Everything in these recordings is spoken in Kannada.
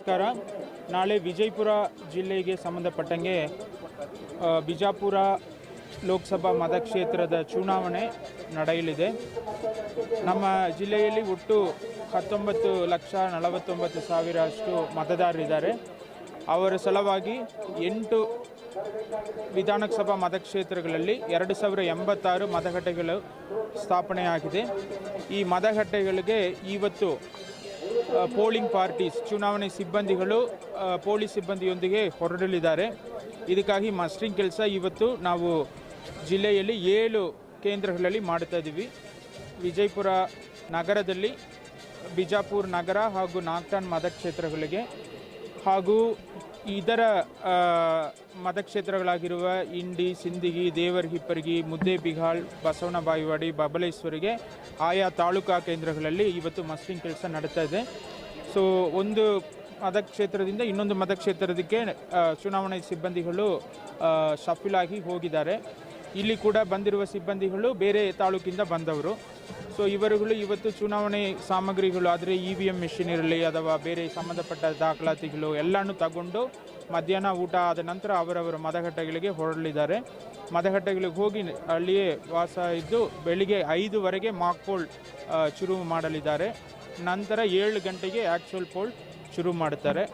ನಮಸ್ಕಾರ. ನಾಳೆ ವಿಜಯಪುರ ಜಿಲ್ಲೆಗೆ ಸಂಬಂಧಪಟ್ಟಂಗೆ ಬಿಜಾಪುರ ಲೋಕಸಭಾ ಮತಕ್ಷೇತ್ರದ ಚುನಾವಣೆ ನಡೆಯಲಿದೆ. ನಮ್ಮ ಜಿಲ್ಲೆಯಲ್ಲಿ ಒಟ್ಟು ಹತ್ತೊಂಬತ್ತು ಲಕ್ಷ ನಲವತ್ತೊಂಬತ್ತು ಸಾವಿರಷ್ಟು ಮತದಾರರಿದ್ದಾರೆ. ಅವರ ಸಲುವಾಗಿ ಎಂಟು ವಿಧಾನಸಭಾ ಮತಕ್ಷೇತ್ರಗಳಲ್ಲಿ ಎರಡು ಸಾವಿರ ಎಂಬತ್ತಾರು ಮತಗಟ್ಟೆಗಳು ಸ್ಥಾಪನೆಯಾಗಿದೆ. ಈ ಮತಗಟ್ಟೆಗಳಿಗೆ ಇವತ್ತು ಪೋಲಿಂಗ್ ಪಾರ್ಟೀಸ್, ಚುನಾವಣೆ ಸಿಬ್ಬಂದಿಗಳು ಪೊಲೀಸ್ ಸಿಬ್ಬಂದಿಯೊಂದಿಗೆ ಹೊರಡಲಿದ್ದಾರೆ. ಇದಕ್ಕಾಗಿ ಮಸ್ಟ್ರಿಂಗ್ ಕೆಲಸ ಇವತ್ತು ನಾವು ಜಿಲ್ಲೆಯಲ್ಲಿ ಏಳು ಕೇಂದ್ರಗಳಲ್ಲಿ ಮಾಡ್ತಾ ಇದ್ದೀವಿ. ವಿಜಯಪುರ ನಗರದಲ್ಲಿ, ಬಿಜಾಪುರ ನಗರ ಹಾಗೂ ನಾಗ್ಟಾನ್ ಮತಕ್ಷೇತ್ರಗಳಿಗೆ ಹಾಗೂ ಇದರ ಮತಕ್ಷೇತ್ರಗಳಾಗಿರುವ ಇಂಡಿ, ಸಿಂದಗಿ ಮುದ್ದೆ ಮುದ್ದೇಬಿಹಾಳ್ ಬಸವನ ಬಾಯಿವಾಡಿ, ಬಬಲೇಶ್ವರಿಗೆ ಆಯಾ ತಾಲೂಕಾ ಕೇಂದ್ರಗಳಲ್ಲಿ ಇವತ್ತು ಮಸ್ಟಿಂಗ್ ಕೆಲಸ ನಡೀತಾ ಇದೆ. ಸೊ ಒಂದು ಮತಕ್ಷೇತ್ರದಿಂದ ಇನ್ನೊಂದು ಮತಕ್ಷೇತ್ರದಕ್ಕೆ ಚುನಾವಣೆ ಸಿಬ್ಬಂದಿಗಳು ಸಫಿಲಾಗಿ ಹೋಗಿದ್ದಾರೆ. ಇಲ್ಲಿ ಕೂಡ ಬಂದಿರುವ ಸಿಬ್ಬಂದಿಗಳು ಬೇರೆ ತಾಲೂಕಿಂದ ಬಂದವರು. ಸೊ ಇವರುಗಳು ಇವತ್ತು ಚುನಾವಣೆ ಸಾಮಗ್ರಿಗಳು, ಆದರೆ ಇ ವಿ ಎಂ ಮೆಷಿನ್ ಇರಲಿ ಅಥವಾ ಬೇರೆ ಸಂಬಂಧಪಟ್ಟ ದಾಖಲಾತಿಗಳು ಎಲ್ಲನೂ ತಗೊಂಡು ಮಧ್ಯಾಹ್ನ ಊಟ ಆದ ನಂತರ ಅವರವರ ಮತಗಟ್ಟೆಗಳಿಗೆ ಹೊರಡಲಿದ್ದಾರೆ ಮತಗಟ್ಟೆಗಳಿಗೆ ಹೋಗಿ ಅಲ್ಲಿಯೇ ವಾಸ ಇದ್ದು ಬೆಳಿಗ್ಗೆ ಐದುವರೆಗೆ ಮಾಕ್ ಪೋಲ್ ಶುರು ಮಾಡಲಿದ್ದಾರೆ. ನಂತರ ಏಳು ಗಂಟೆಗೆ ಆ್ಯಕ್ಚುಯಲ್ ಪೋಲ್ ಶುರು ಮಾಡುತ್ತಾರೆ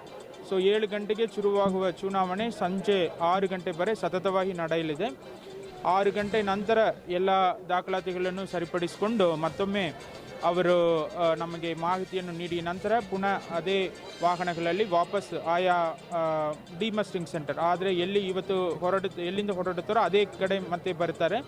ಸೊ ಏಳು ಗಂಟೆಗೆ ಶುರುವಾಗುವ ಚುನಾವಣೆ ಸಂಜೆ ಆರು ಗಂಟೆ ಬರೆ ಸತತವಾಗಿ ನಡೆಯಲಿದೆ. ಆರು ಗಂಟೆ ನಂತರ ಎಲ್ಲ ದಾಖಲಾತಿಗಳನ್ನು ಸರಿಪಡಿಸಿಕೊಂಡು ಮತ್ತೊಮ್ಮೆ ಅವರು ನಮಗೆ ಮಾಹಿತಿಯನ್ನು ನೀಡಿ ನಂತರ ಪುನಃ ಅದೇ ವಾಹನಗಳಲ್ಲಿ ವಾಪಸ್ ಆಯಾ ಡಿಮಸ್ಟಿಂಗ್ ಸೆಂಟರ್ ಆದರೆ ಎಲ್ಲಿ ಇವತ್ತು ಹೊರಡುತ್ತೆ, ಎಲ್ಲಿಂದ ಹೊರಡುತ್ತಾರೋ ಅದೇ ಕಡೆ ಮತ್ತೆ ಬರ್ತಾರೆ.